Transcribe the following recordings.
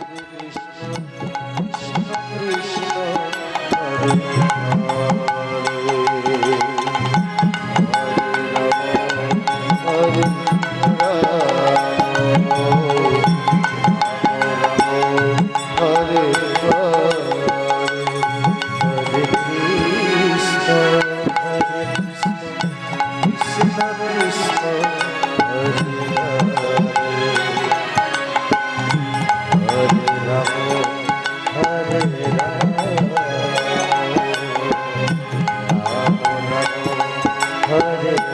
Krishna Krishna Krishna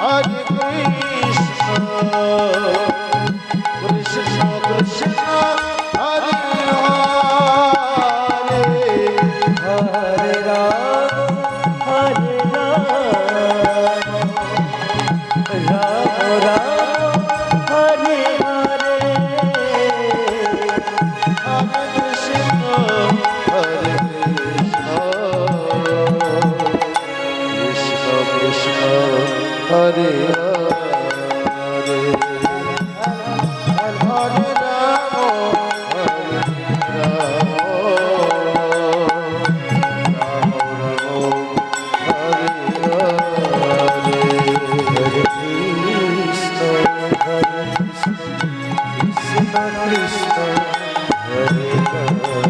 Hare Krishna Rama Hare Krishna Krishna Hare Hare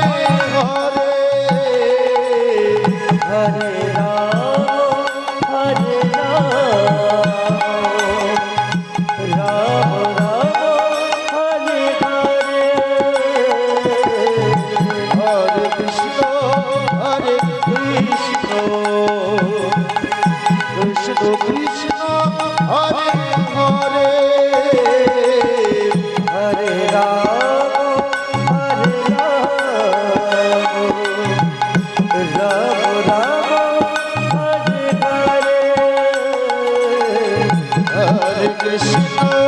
Krishna Hare